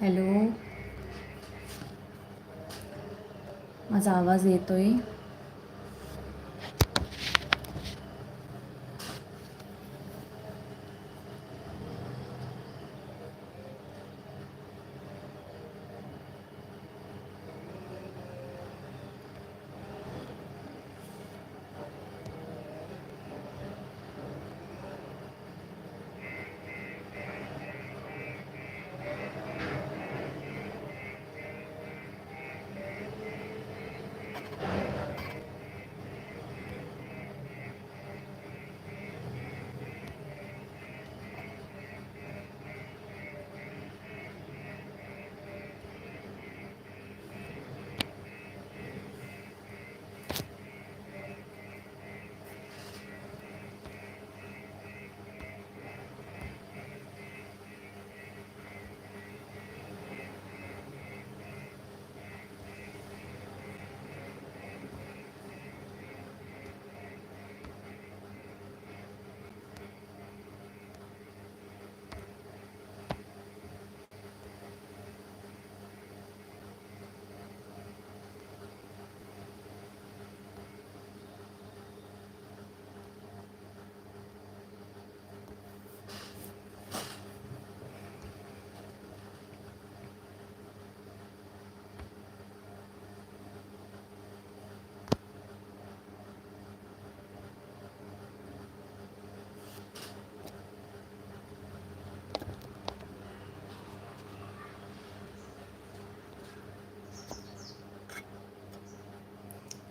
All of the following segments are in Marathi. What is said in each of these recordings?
हॅलो. माझा आवाज येतो आहे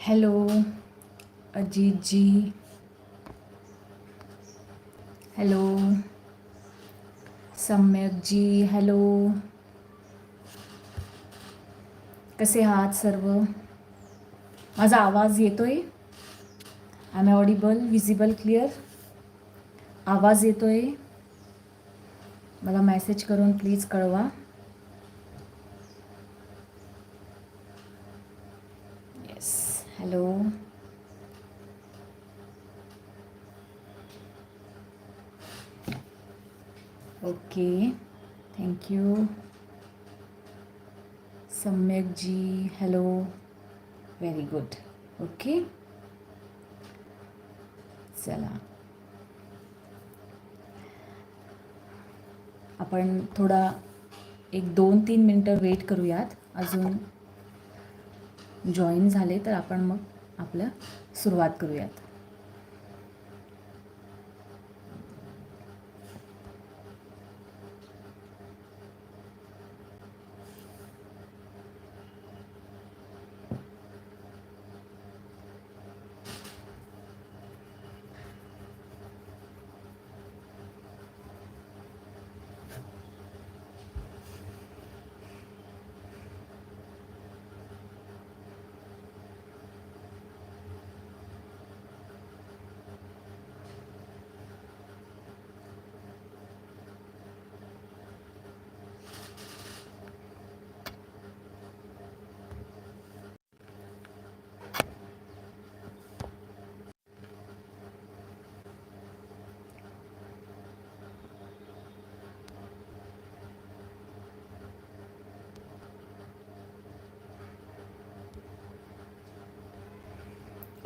हॅलो अजितजी हॅलो सम्यकजी हॅलो. कसे आहात सर्व? माझा आवाज येतोय? I am audible visible clear आवाज येतोय? मला मेसेज करून प्लीज कळवा. Hello. Okay thank you Samyak ji hello. Very good okay. चला. आपण थोडा एक दोन तीन मिनटं वेट करूयात. अजून जॉईन झाले तर आपण मग आपलं सुरुवात करूयात.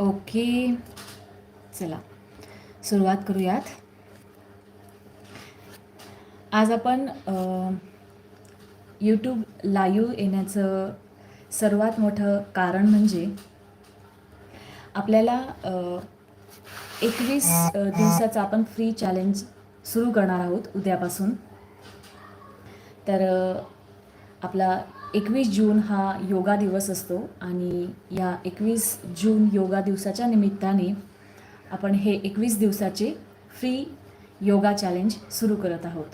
ओके. चला सुरुवात करूयात. आज आपण यूट्यूब लाईव्ह येण्याचं सर्वात मोठं कारण म्हणजे आपल्याला एकवीस दिवसाचं आपण फ्री चॅलेंज सुरू करणार आहोत उद्यापासून. तर आपला एकवीस जून हा योगा दिवस असतो आणि या एकवीस जून योगा दिवसाच्या निमित्ताने आपण हे एकवीस दिवसाचे फ्री योगा चॅलेंज सुरू करत आहोत.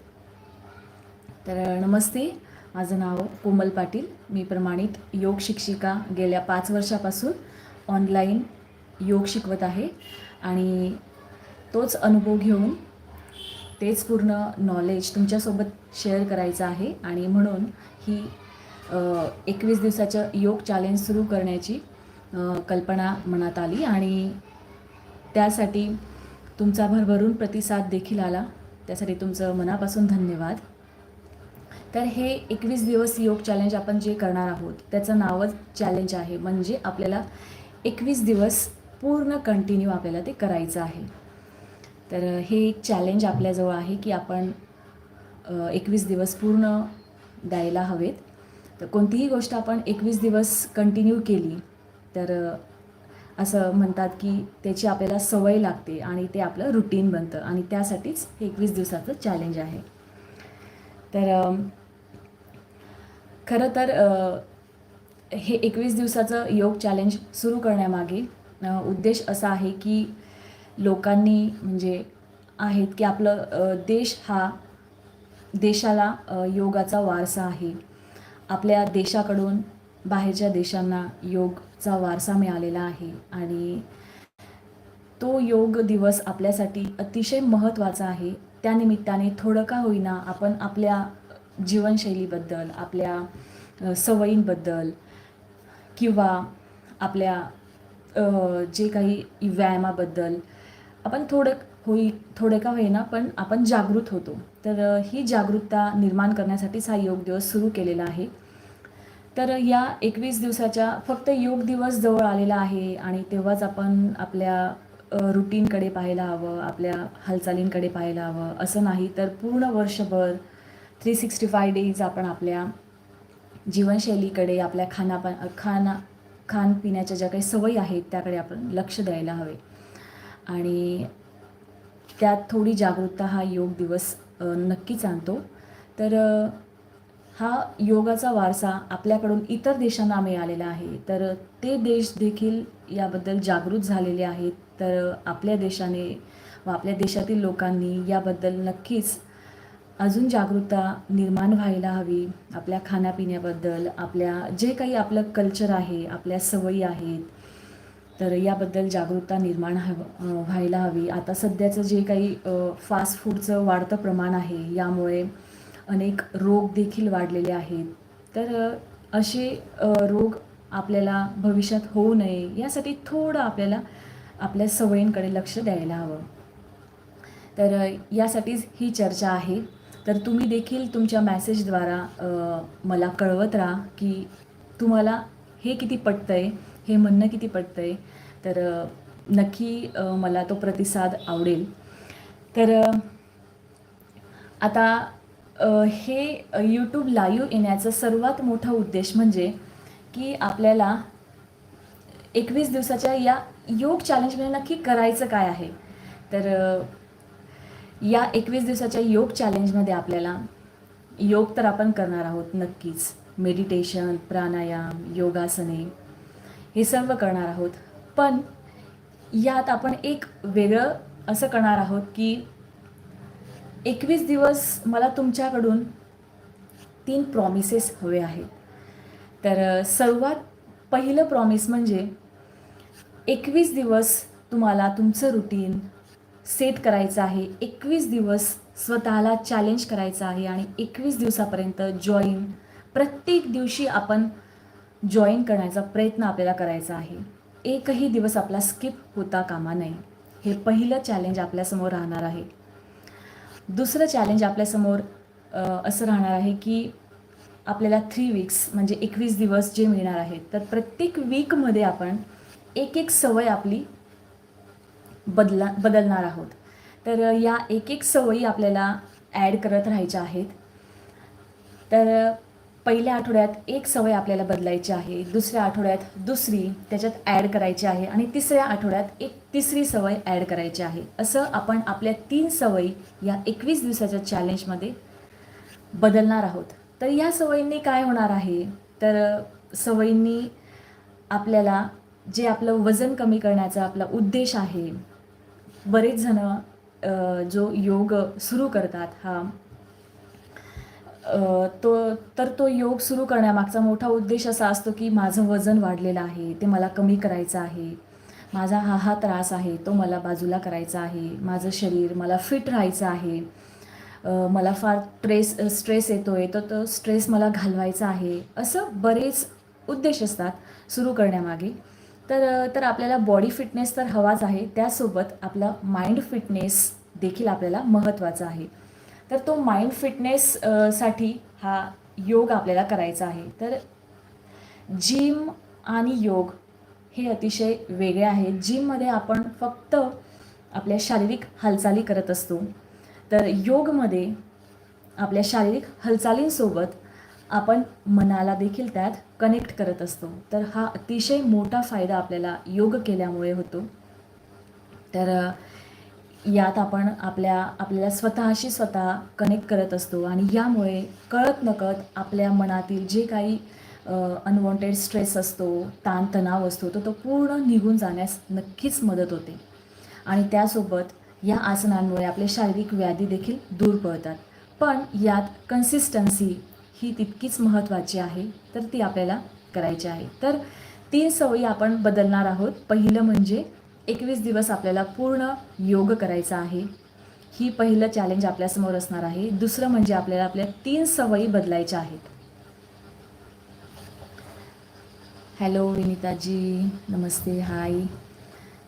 तर नमस्ते. माझं नाव कोमल पाटील. मी प्रमाणित योग शिक्षिका गेल्या पाच वर्षापासून ऑनलाईन योग शिकवत आहे आणि तोच अनुभव घेऊन तेच पूर्ण नॉलेज तुमच्यासोबत शेअर करायचं आहे आणि म्हणून ही एकवीस दिवसाचं योग चॅलेंज सुरू करण्याची कल्पना मनात आली आणि त्यासाठी तुमचा भरभरून प्रतिसाद देखील आला. त्यासाठी तुमचं मनापासून धन्यवाद. तर हे एकवीस दिवस योग चॅलेंज आपण जे करणार आहोत त्याचं नावच चॅलेंज आहे. म्हणजे आपल्याला एकवीस दिवस पूर्ण कंटिन्यू आपल्याला ते करायचं आहे. तर हे एक चॅलेंज आपल्याजवळ आहे की आपण एकवीस दिवस पूर्ण द्यायला हवेत. तर कोणतीही गोष्ट आपण एकवीस दिवस कंटिन्यू केली तर असं म्हणतात की त्याची आपल्याला सवय लागते आणि ते आपलं रुटीन बनतं आणि त्यासाठीच हे एकवीस दिवसाचं चॅलेंज आहे. तर खरं तर हे एकवीस दिवसाचं योग चॅलेंज सुरू करण्यामागे उद्देश असा आहे की लोकांनी म्हणजे आहेत की आपलं देश हा देशाला योगाचा वारसा आहे. आपल्या देशाकडून बाहेरच्या देशांना योगचा वारसा मिळालेला आहे आणि तो योग दिवस आपल्यासाठी अतिशय महत्त्वाचा आहे. त्यानिमित्ताने थोडं का होईना आपण आपल्या जीवनशैलीबद्दल आपल्या सवयींबद्दल किंवा आपल्या जे काही व्यायामाबद्दल आपण थोडं होई थोडं का होईना पण आपण जागृत होतो. तर ही जागरूकता निर्माण करण्यासाठीच हा योग दिवस सुरू केलेला आहे. तर या एकवीस दिवसाच्या फक्त योग दिवस जवळ आलेला आहे आणि तेव्हाच आपण आपल्या रुटीनकडे पाहायला हवं आपल्या हालचालींकडे पाहायला हवं असं नाही तर पूर्ण वर्षभर थ्री सिक्स्टी फाय डेज आपण आपल्या जीवनशैलीकडे आपल्या खानापा खाना खानपिण्याच्या ज्या काही सवयी आहेत त्याकडे आपण लक्ष द्यायला हवे. आणि त्यात थोडी जागरूकता हा योग दिवस नक्कीच आणतो. तर हा योगाचा वारसा आपल्याकडून इतर देशांना मिळालेला आहे. तर ते देश देखील याबद्दल जागृत झालेले आहेत. तर आपल्या देशाने व आपल्या देशातील लोकांनी याबद्दल नक्कीच अजून जागरूकता निर्माण व्हायला हवी. आपल्या खाण्यापिण्याबद्दल आपल्या जे काही आपलं कल्चर आहे आपल्या सवयी आहेत तर याबद्दल जागरूकता निर्माण हव व्हायला हवी. आता सध्याचं जे काही फास्ट फूडचं वाढतं प्रमाण आहे यामुळे अनेक रोग देखील वाढलेले आहेत. तर असे रोग आपल्याला भविष्यात होऊ नये यासाठी थोडं आपल्याला आपल्या सवयींकडे लक्ष द्यायला हवं. तर यासाठीच ही चर्चा आहे. तर तुम्ही देखील तुमच्या मॅसेजद्वारा मला कळवत राहा की तुम्हाला हे किती पटतं आहे हे म्हणणं किती पटतंय? तर नक्की मला तो प्रतिसाद आवडेल. तर आता हे यूट्यूब लाईव्ह येण्याचं सर्वात मोठा उद्देश म्हणजे की आपल्याला एकवीस दिवसाच्या या योग चॅलेंजमध्ये नक्की करायचं काय आहे? तर या एकवीस दिवसाच्या योग चॅलेंजमध्ये आपल्याला योग तर आपण करणार आहोत नक्कीच. मेडिटेशन प्राणायाम योगासने. हे सर्व करणार आहोत. पण यात आपण एक वेगळं असं करणार आहोत की एकवीस दिवस मला तुमच्याकडून तीन प्रॉमिसेस हवे आहेत. तर सर्वात पहिलं प्रॉमिस म्हणजे एकवीस दिवस तुम्हाला तुमचं रुटीन सेट करायचं आहे. एकवीस दिवस स्वतःला चॅलेंज करायचं आहे आणि एकवीस दिवसापर्यंत जॉईन प्रत्येक दिवशी आपण जॉईन करण्याचा प्रयत्न आपल्याला करायचा आहे. एकही दिवस आपला स्किप होता कामा नये. हे पहिलं चॅलेंज आपल्यासमोर राहणार आहे. दुसरं चॅलेंज आपल्यासमोर असं राहणार आहे की आपल्याला थ्री वीक्स म्हणजे एकवीस दिवस जे मिळणार आहेत तर प्रत्येक वीकमध्ये आपण एक एक सवय आपली बदला बदलणार आहोत. तर या एक एक सवयी आपल्याला ॲड करत राहायच्या आहेत. तर पहिल्या आठवड्यात एक सवय आपल्याला बदलायची आहे दुसऱ्या आठवड्यात दुसरी त्याच्यात ॲड करायची आहे आणि तिसऱ्या आठवड्यात एक तिसरी सवय ॲड करायची आहे. असं आपण आपल्या तीन सवयी या एकवीस दिवसाच्या चॅलेंजमध्ये बदलणार आहोत. तर या सवयींनी काय होणार आहे? तर सवयींनी आपल्याला जे आपलं वजन कमी करण्याचा आपला उद्देश आहे बरेच जण जो योग सुरू करतात हा तो तर तो योग सुरू करण्यामागचा मोठा उद्देश असा असतो की माझं वजन वाढलेलं आहे ते मला कमी करायचं आहे. माझा हा हा त्रास आहे तो मला बाजूला करायचा आहे. माझं शरीर मला फिट राहायचं आहे. मला फार ट्रेस स्ट्रेस येतो आहे तर तो स्ट्रेस मला घालवायचा आहे. असं बरेच उद्देश असतात सुरू करण्यामागे. तर तर आपल्याला बॉडी फिटनेस तर हवाच आहे. त्यासोबत आपला माइंड फिटनेस देखील आपल्याला महत्त्वाचा आहे. तर तो माइंड फिटनेस साठी हा योग आपल्याला करायचा आहे. तर जिम आणि योग हे अतिशय वेगळे आहे. जिममध्ये आपण फक्त आपल्या शारीरिक हालचाली करत असतो. तर योगमध्ये आपल्या शारीरिक हालचालींसोबत आपण मनाला देखील त्यात कनेक्ट करत असतो. तर हा अतिशय मोठा फायदा आपल्याला योग केल्यामुळे होतो. तर यात आपण आपल्या आपल्याला स्वतःशी स्वतः कनेक्ट करत असतो आणि यामुळे कळत नकळत आपल्या मनातील जे काही अनवॉन्टेड स्ट्रेस असतो ताणतणाव असतो तो तो पूर्ण निघून जाण्यास नक्कीच मदत होते. आणि त्यासोबत या आसनांमुळे आपले शारीरिक व्याधी देखील दूर पळतात. पण यात कन्सिस्टन्सी ही तितकीच महत्त्वाची आहे तर ती आपल्याला करायची आहे. तर तीन सवयी आपण बदलणार आहोत. पहिलं म्हणजे एकवीस दिवस आपल्याला पूर्ण योग करायचा आहे. ही पहिलं चॅलेंज आपल्यासमोर असणार आहे. दुसरं म्हणजे आपल्याला आपल्या तीन सवयी बदलायच्या आहेत. हॅलो विनीताजी. नमस्ते. हाय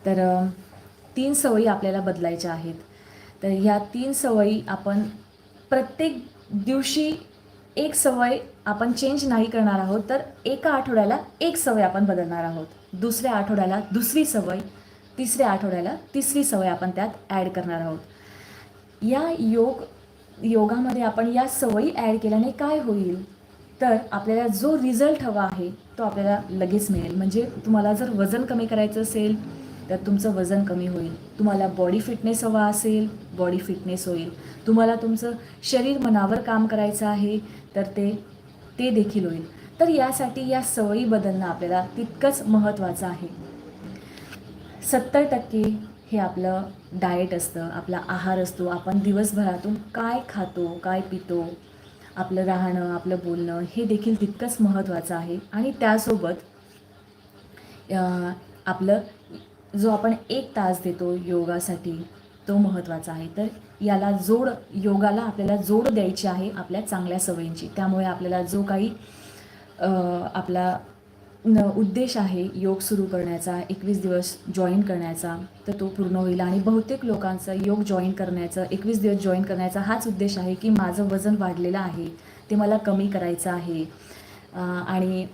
तर तीन सवयी आपल्याला बदलायच्या आहेत. तर ह्या तीन सवयी आपण प्रत्येक दिवशी एक सवय आपण चेंज नाही करणार आहोत तर एका आठवड्याला एक सवय आपण बदलणार आहोत. दुसऱ्या आठवड्याला दुसरी सवय तिसऱ्या आठवड्याला तिसरी सवय आपण त्यात ॲड करणार आहोत. या योग योगामध्ये आपण या सवयी ॲड केल्याने काय होईल? तर आपल्याला जो रिझल्ट हवा आहे तो आपल्याला लगेच मिळेल. म्हणजे तुम्हाला जर वजन कमी करायचं असेल तर तुमचं वजन कमी होईल. तुम्हाला बॉडी फिटनेस हवा असेल बॉडी फिटनेस होईल. तुम्हाला तुमचं शरीर मनावर काम करायचं आहे तर ते ते देखील होईल. तर यासाठी या सवयी बदलणं आपल्याला तितकंच महत्त्वाचं आहे. सत्तर टक्के हे आपलं डाएट असतं आपला आहार असतो. आपण दिवसभरातून काय खातो काय पितो आपलं राहणं आपलं बोलणं हे देखील तितकंच महत्त्वाचं आहे. आणि त्यासोबत आपलं जो आपण एक तास देतो योगासाठी तो महत्त्वाचा आहे. तर याला जोड योगाला आपल्याला जोड द्यायची आहे आपल्या चांगल्या सवयींची. त्यामुळे आपल्याला जो काही आपला न उद्देश आहे योग सुरू करण्याचा एकवीस दिवस जॉईन करण्याचा तर तो पूर्ण होईल. आणि बहुतेक लोकांचं योग जॉईन करण्याचं एकवीस दिवस जॉईन करण्याचा हाच उद्देश आहे की माझं वजन वाढलेलं आहे ते मला कमी करायचं आहे. आणि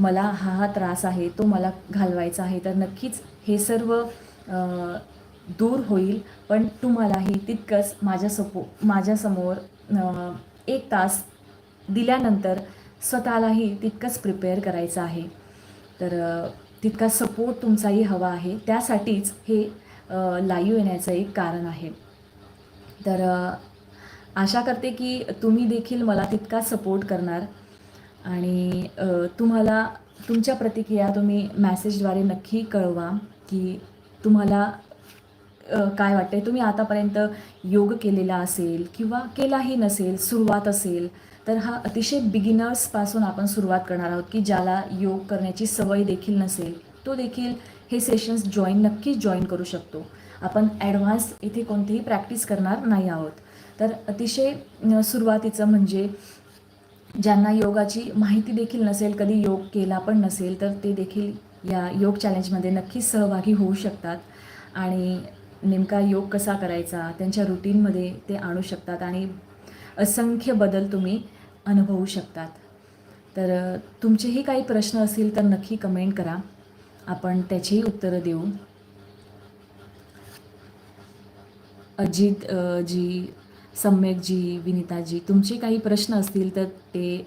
मला हा हा त्रास आहे तो मला घालवायचा आहे. तर नक्कीच हे सर्व दूर होईल पण तुम्हालाही तितकंच माझ्या सपो माझ्यासमोर एक तास दिल्यानंतर स्वतःलाही तितकंच प्रिपेअर करायचं आहे. तर तितका सपोर्ट तुमचाही हवा आहे. त्यासाठीच हे लाईव्ह येण्याचं एक कारण आहे. तर आशा करते की तुम्ही देखील मला तितका सपोर्ट करणार. आणि तुम्हाला तुमच्या प्रतिक्रिया तुम्ही मॅसेजद्वारे नक्की कळवा की तुम्हाला काय वाटते तुम्ही आतापर्यंत योग केलेला असेल किंवा केलाही नसेल सुरुवात असेल तर हा अतिशय बिगिनर्सपासून आपण सुरुवात करणार आहोत की ज्याला योग करण्याची सवय देखील नसेल तो देखील हे सेशन्स जॉईन नक्कीच जॉईन करू शकतो. आपण ॲडव्हान्स इथे कोणतीही प्रॅक्टिस करणार नाही आहोत. तर अतिशय सुरुवातीचं म्हणजे ज्यांना योगाची माहिती देखील नसेल कधी योग केला पण नसेल तर ते देखील या योग चॅलेंजमध्ये नक्की सहभागी होऊ शकतात. आणि नेमका योग कसा करायचा त्यांच्या रुटीनमध्ये ते आणू शकतात. आणि असंख्य बदल तुम्ही अनुभवू शकतात. तर तुमचेही काही प्रश्न असतील तर नक्की कमेंट करा. आपण त्याचीही उत्तरं देऊ. अजित जी सम्यकजी विनिताजी तुमचे काही प्रश्न असतील तर ते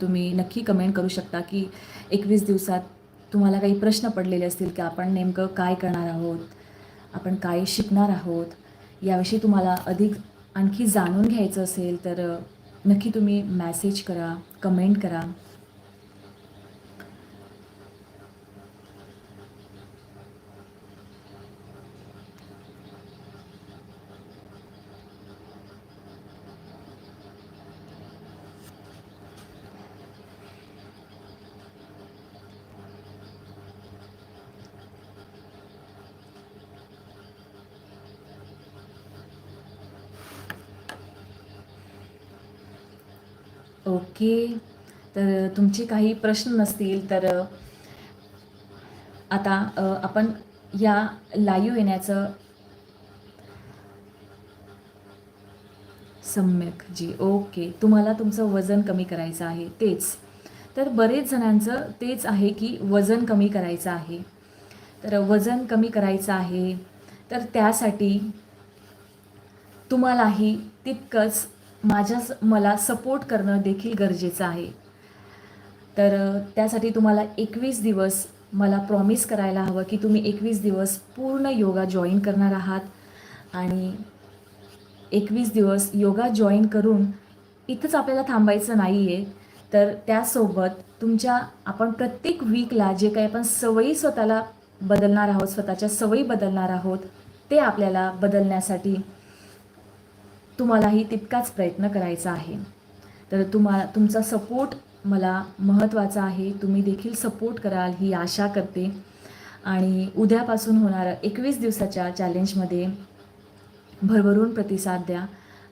तुम्ही नक्की कमेंट करू शकता की एकवीस दिवसात तुम्हाला काही प्रश्न पडलेले असतील की आपण नेमकं काय करणार आहोत आपण काय शिकणार आहोत याविषयी तुम्हाला अधिक आणखी जाणून घ्यायचं असेल तर नक्की तुम्ही मॅसेज करा कमेंट करा. ओके. तर तुमचे काही प्रश्न नसतील तर आता आपण या लाईव्ह येण्याचं सम्यक जी ओके. तुम्हाला तुमचं वजन कमी करायचं आहे तेच. तर बरेच जणांचं तेच आहे की वजन कमी करायचं आहे. तर वजन कमी करायचं आहे तर त्यासाठी तुम्हालाही तितकंच माझ्या मला सपोर्ट करणं देखील गरजेचं आहे. तर त्यासाठी तुम्हाला एकवीस दिवस मला प्रॉमिस करायला हवं की तुम्ही एकवीस दिवस पूर्ण योगा जॉईन करणार आहात. आणि एकवीस दिवस योगा जॉईन करून इथंच आपल्याला थांबायचं नाही आहे तर त्यासोबत तुमच्या आपण प्रत्येक वीकला जे काही आपण सवयी स्वतःला बदलणार आहोत स्वतःच्या सवयी बदलणार आहोत ते आपल्याला बदलण्यासाठी तुम्हालाही तितकाच प्रयत्न करायचा आहे. तर तुम्हा तुमचा सपोर्ट मला महत्त्वाचा आहे. तुम्ही देखील सपोर्ट कराल ही आशा करते. आणि उद्यापासून होणारं एकवीस दिवसाच्या चॅलेंजमध्ये भरभरून प्रतिसाद द्या.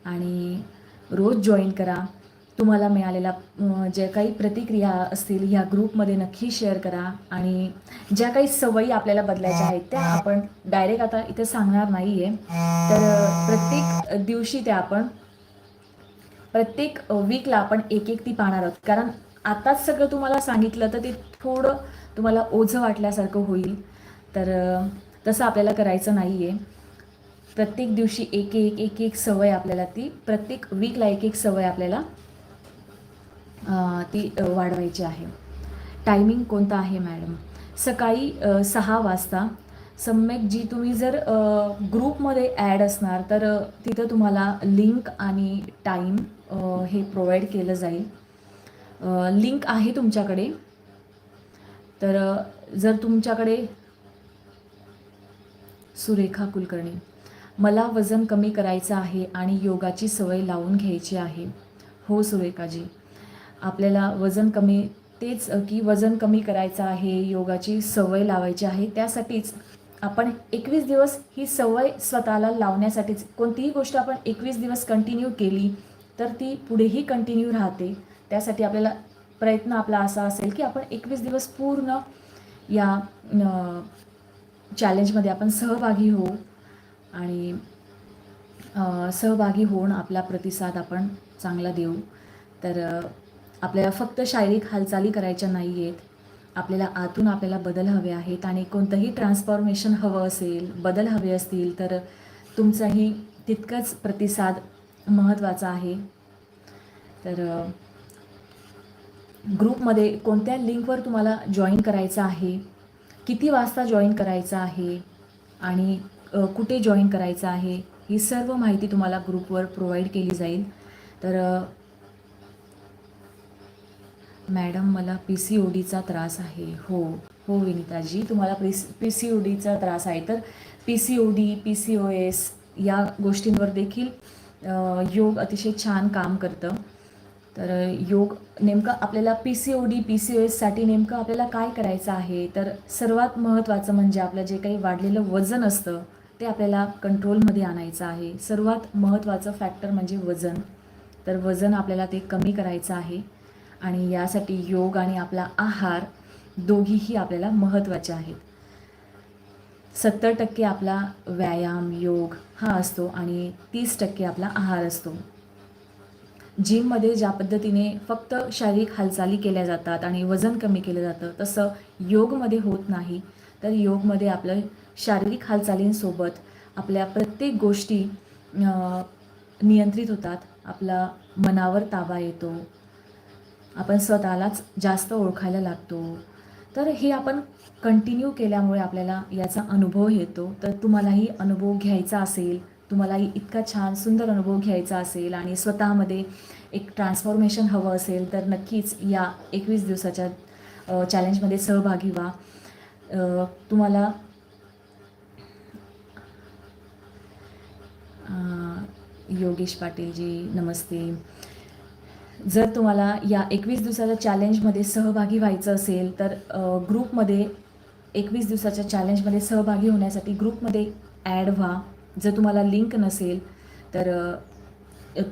आणि रोज जॉईन करा. तुम्हाला मिळालेल्या ज्या काही प्रतिक्रिया असतील ह्या ग्रुपमध्ये नक्की शेअर करा. आणि ज्या काही सवयी आपल्याला बदलायच्या आहेत त्या आपण डायरेक्ट आता इथे सांगणार नाही आहे तर प्रत्येक दिवशी त्या आपण प्रत्येक वीकला आपण एक एक ती पाहणार आहोत. कारण आताच सगळं तुम्हाला सांगितलं तर ते थोडं तुम्हाला ओझं वाटल्यासारखं होईल. तर तसं आपल्याला करायचं नाही आहे प्रत्येक दिवशी एक एक एक एक सवय आपल्याला ती प्रत्येक वीकला एक एक सवय आपल्याला ती वाढवायची आहे. टायमिंग कोणता आहे मॅडम सकाळी सहा वाजता. सम्यक जी तुम्ही जर ग्रुपमध्ये ॲड असणार तर तिथं तुम्हाला लिंक आणि टाईम हे प्रोव्हाइड केलं जाईल. लिंक आहे तुमच्याकडे. तर जर तुमच्याकडे सुरेखा कुलकर्णी मला वजन कमी करायचं आहे आणि योगाची सवय लावून घ्यायची आहे. हो सुरेखाजी. आपल्याला वजन कमी तेच की वजन कमी करायचं आहे योगाची सवय लावायची आहे त्यासाठीच आपण एकवीस दिवस ही सवय स्वतःला लावण्यासाठीच कोणतीही गोष्ट आपण एकवीस दिवस कंटिन्यू केली तर ती पुढेही कंटिन्यू राहते. त्यासाठी आपल्याला प्रयत्न आपला असा असेल की आपण एकवीस दिवस पूर्ण या चॅलेंजमध्ये आपण सहभागी होऊ आणि सहभागी होऊन आपला प्रतिसाद आपण चांगला देऊ. तर आपल्याला फक्त शारीरिक हालचाली करायच्या नाही आहेत आपल्याला आतून आपल्याला बदल हवे आहेत आणि कोणतंही ट्रान्सफॉर्मेशन हवं असेल बदल हवे असतील तर तुमचाही तितकंच प्रतिसाद महत्त्वाचा आहे. तर ग्रुपमध्ये कोणत्या लिंकवर तुम्हाला जॉईन करायचं आहे? किती वाजता जॉईन करायचं आहे? आणि कुठे जॉईन करायचं आहे? ही सर्व माहिती तुम्हाला ग्रुपवर प्रोव्हाइड केली जाईल. तर मॅडम मला पी सी ओ डीचा त्रास आहे. हो हो विनिताजी तुम्हाला पी पी सी ओ डीचा त्रास आहे. तर P C O D P C O S या गोष्टींवर देखील योग अतिशय छान काम करतं. तर योग नेमकं आपल्याला P C O D P C O एससाठी नेमकं आपल्याला काय करायचं आहे? तर सर्वात महत्त्वाचं म्हणजे आपलं जे काही वाढलेलं वजन असतं ते आपल्याला कंट्रोलमध्ये आणायचं आहे. सर्वात महत्त्वाचं फॅक्टर म्हणजे वजन. तर वजन आपल्याला ते कमी करायचं आहे. आणि यासाठी योग आणि आपला आहार दोघीही आपल्याला महत्त्वाचे आहेत. सत्तर टक्के आपला व्यायाम योग हा असतो आणि तीस टक्के आपला आहार असतो. जिममध्ये ज्या पद्धतीने फक्त शारीरिक हालचाली केल्या जातात आणि वजन कमी केलं जातं तसं योगमध्ये होत नाही. तर योगमध्ये आपलं शारीरिक हालचालींसोबत आपल्या प्रत्येक गोष्टी नियंत्रित होतात. आपला मनावर ताबा येतो. आपण स्वतःलाच जास्त ओळखायला लागतो. तर हे आपण कंटिन्यू केल्यामुळे आपल्याला याचा अनुभव येतो. तर तुम्हालाही अनुभव घ्यायचा असेल तुम्हालाही इतका छान सुंदर अनुभव घ्यायचा असेल आणि स्वतःमध्ये एक ट्रान्सफॉर्मेशन हवं असेल तर नक्कीच या एकवीस दिवसाच्या चॅलेंजमध्ये सहभागी व्हा. तुम्हाला योगेश पाटीलजी नमस्ते. जर तुम्हाला या एकवीस दिवसाच्या चॅलेंजमध्ये सहभागी व्हायचं असेल तर ग्रुपमध्ये एकवीस दिवसाच्या चॅलेंजमध्ये सहभागी होण्यासाठी ग्रुपमध्ये ॲड व्हा. जर तुम्हाला लिंक नसेल तर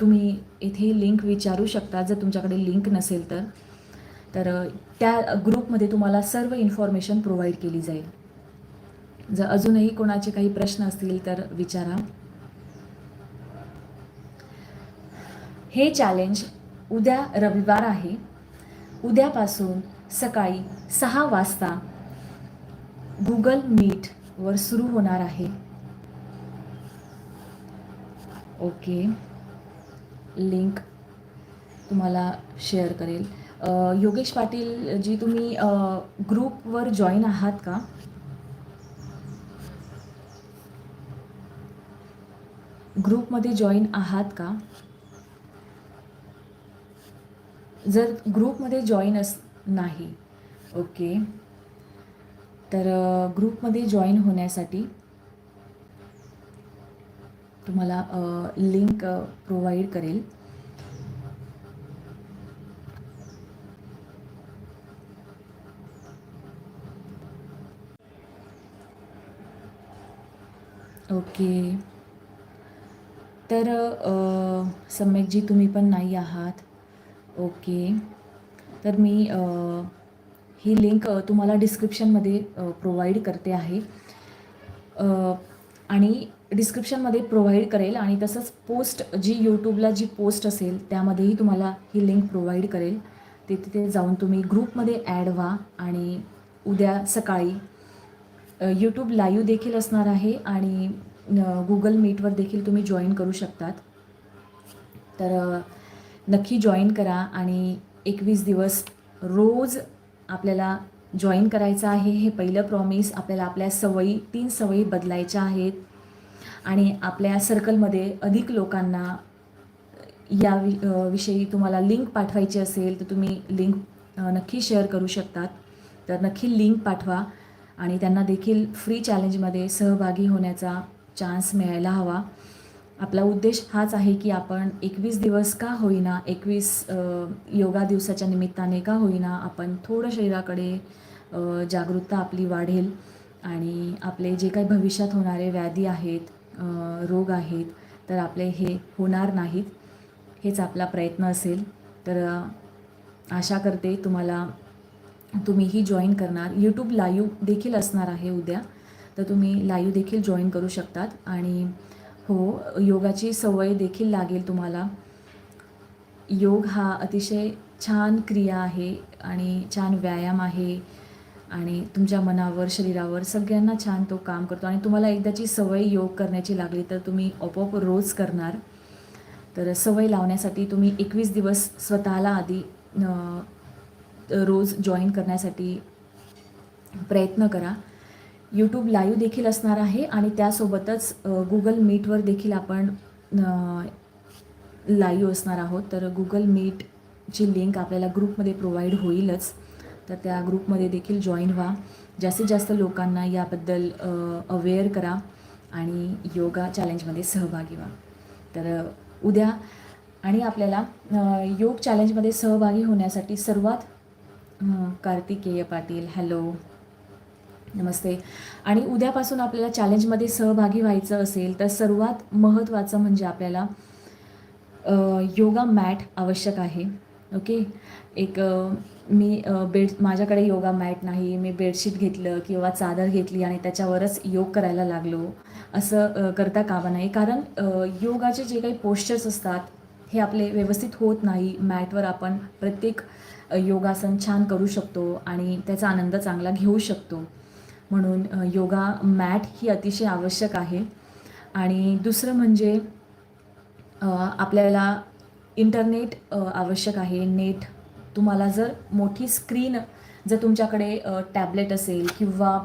तुम्ही इथे लिंक विचारू शकता. जर तुमच्याकडे लिंक नसेल तर तर त्या ग्रुपमध्ये तुम्हाला सर्व इन्फॉर्मेशन प्रोव्हाइड केली जाईल. जर अजूनही कोणाचे काही प्रश्न असतील तर विचारा. हे चॅलेंज उद्या रविवार आहे. उद्यापासून सकाळी सहा वाजता गुगल मीटवर सुरू होणार आहे. ओके. लिंक तुम्हाला शेअर करेल. योगेश पाटील जी तुम्ही ग्रुपवर जॉईन आहात का? ग्रुपमध्ये जॉईन आहात का? जर ग्रुपमध्ये जॉईन अस नाही ओके तर ग्रुपमध्ये जॉईन होण्यासाठी तुम्हाला लिंक प्रोव्हाइड करेल. ओके तर सम्यकजी तुम्ही पण नाही आहात. ओके. तर मी ही लिंक तुम्हाला डिस्क्रिप्शनमध्ये प्रोव्हाइड करते आहे. आणि डिस्क्रिप्शनमध्ये प्रोव्हाइड करेल आणि तसंच पोस्ट जी यूट्यूबला जी पोस्ट असेल त्यामध्येही तुम्हाला ही लिंक प्रोव्हाइड करेल. ते तिथे जाऊन तुम्ही ग्रुपमध्ये ॲड व्हा आणि उद्या सकाळी यूट्यूब लाईव्ह देखील असणार आहे आणि गुगल मीटवर देखील तुम्ही जॉईन करू शकतात. तर नक्की जॉईन करा आणि एकवीस दिवस रोज आपल्याला जॉईन करायचं आहे. हे पहिलं प्रॉमिस आपल्याला आपल्या सवयी तीन सवयी बदलायच्या आहेत. आणि आपल्या सर्कलमध्ये अधिक लोकांना या वि विषयी तुम्हाला लिंक पाठवायची असेल तर तुम्ही लिंक नक्की शेअर करू शकतात. तर नक्की लिंक पाठवा आणि त्यांना देखील फ्री चॅलेंजमध्ये सहभागी होण्याचा चान्स मिळायला हवा. आपला उद्देश हाच आहे की आपण एकवीस दिवस का होईना एकवीस योगा दिवसाच्या निमित्ताने का होईना आपण थोडं शरीराकडे जागरूकता आपली वाढेल आणि आपले जे काही भविष्यात होणारे व्याधी आहेत रोग आहेत तर आपले हे होणार नाहीत हेच आपला प्रयत्न असेल. तर आशा करते तुम्हाला तुम्हीही जॉईन करणार. यूट्यूब लाईव्ह देखील असणार आहे उद्या. तर तुम्ही लाईव्ह देखील जॉईन करू शकतात आणि हो योगाची सवय देखील लागेल तुम्हाला. योग हा अतिशय छान क्रिया आहे आणि छान व्यायाम आहे आणि तुमच्या मनावर शरीरावर सगळ्यांना छान तो काम करतो आणि तुम्हाला एकदाची सवय योग करण्याची लागली तर तुम्ही आपोआप रोज करणार. तर सवय लावण्यासाठी तुम्ही एकवीस दिवस स्वतःला आधी रोज जॉईन करण्यासाठी प्रयत्न करा. यूट्यूब लाईव्ह देखील असणार आहे आणि त्यासोबतच गुगल मीटवर देखील आपण लाईव्ह असणार आहोत. तर गुगल मीटची लिंक आपल्याला ग्रुपमध्ये प्रोव्हाइड होईलच. तर त्या ग्रुपमध्ये देखील जॉईन व्हा. जास्तीत जास्त लोकांना याबद्दल अवेअर करा आणि योगा चॅलेंजमध्ये सहभागी व्हा. तर उद्या आणि आपल्याला योग चॅलेंजमध्ये सहभागी होण्यासाठी सर्वात कार्तिकेय पाटील हॅलो नमस्ते. आणि उद्यापासून आपल्याला चॅलेंजमध्ये सहभागी व्हायचं असेल तर सर्वात महत्त्वाचं म्हणजे आपल्याला योगा मॅट आवश्यक आहे. ओके? एक मी बेड माझ्याकडे योगा मॅट नाही. मी बेडशीट घेतलं किंवा चादर घेतली आणि त्याच्यावरच योग करायला लागलो. असं करता कामा नाही कारण योगाचे जे काही पोश्चर्स असतात हे आपले व्यवस्थित होत नाही. मॅटवर आपण प्रत्येक योगासन छान करू शकतो आणि त्याचा आनंद चांगला घेऊ शकतो. म्हणून योगा मॅट ही अतिशय आवश्यक आहे. आणि दुसरं म्हणजे आपल्याला इंटरनेट आवश्यक आहे. नेट तुम्हाला जर मोठी स्क्रीन जर तुमच्याकडे टॅबलेट असेल किंवा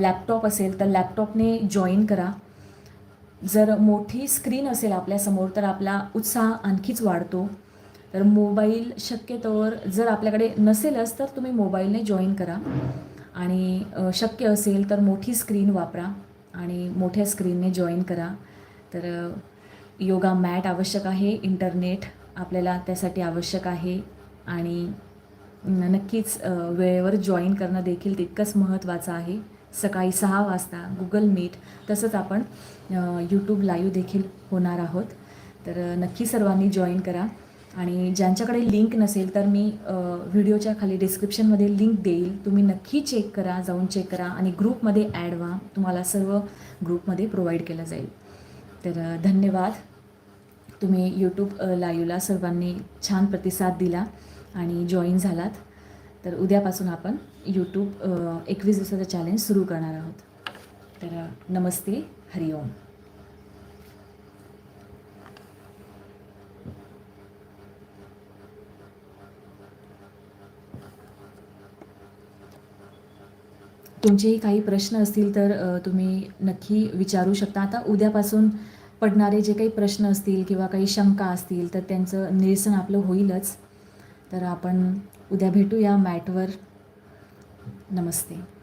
लॅपटॉप असेल तर लॅपटॉपने जॉईन करा. जर मोठी स्क्रीन असेल आपल्यासमोर तर आपला उत्साह आणखीच वाढतो. तर मोबाईल शक्यतोवर जर आपल्याकडे नसेलच तर तुम्ही मोबाईलने जॉईन करा. आणि शक्य असेल तर मोठी स्क्रीन वापरा आणि मोठ्या स्क्रीनने जॉईन करा. तर योगा मॅट आवश्यक आहे इंटरनेट आपल्याला त्यासाठी आवश्यक आहे आणि नक्कीच वेळेवर जॉईन करणं देखील तितकंच महत्त्वाचं आहे. सकाळी सहा वाजता गुगल मीट तसंच आपण यूट्यूब लाईव्ह देखील होणार आहोत. तर नक्की सर्वांनी जॉईन करा. आणि ज्यांच्याकडे लिंक नसेल तर मी व्हिडिओच्या खाली डिस्क्रिप्शनमध्ये लिंक देईल. तुम्ही नक्की चेक करा जाऊन चेक करा आणि ग्रुपमध्ये ॲड व्हा. तुम्हाला सर्व ग्रुपमध्ये प्रोव्हाइड केलं जाईल. तर धन्यवाद. तुम्ही यूट्यूब लाईवला लाईव्हला सर्वांनी छान प्रतिसाद दिला आणि जॉईन झालात. तर उद्यापासून आपण यूट्यूब एकवीस दिवसाचं चॅलेंज सुरू करणार आहोत. तर नमस्ते. हरिओम. तुमचेही काही प्रश्न असतील तर तुम्ही नक्की विचारू शकता. आता उद्यापासून पडणारे जे काही प्रश्न असतील किंवा काही शंका असतील तर त्यांचं निरसन आपलं होईलच. तर आपण उद्या भेटूया मॅटवर. नमस्ते.